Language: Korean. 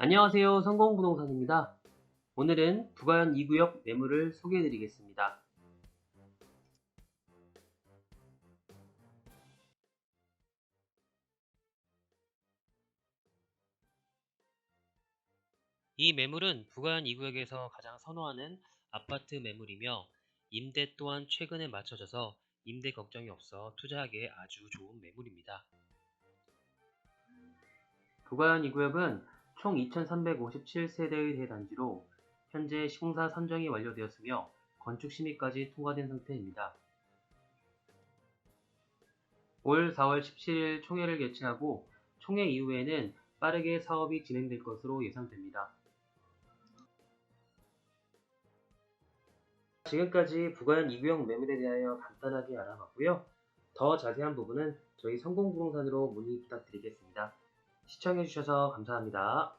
안녕하세요. 성공부동산입니다. 오늘은 부가현 2구역 매물을 소개해 드리겠습니다. 이 매물은 부가현 2구역에서 가장 선호하는 아파트 매물이며 임대 또한 최근에 맞춰져서 임대 걱정이 없어 투자하기에 아주 좋은 매물입니다. 부가현 2구역은 총 2357세대의 대단지로 현재 시공사 선정이 완료되었으며 건축 심의까지 통과된 상태입니다. 올 4월 17일 총회를 개최하고 총회 이후에는 빠르게 사업이 진행될 것으로 예상됩니다. 지금까지 부가현 2구역 매물에 대하여 간단하게 알아봤고요. 더 자세한 부분은 저희 성공부동산으로 문의 부탁드리겠습니다. 시청해주셔서 감사합니다.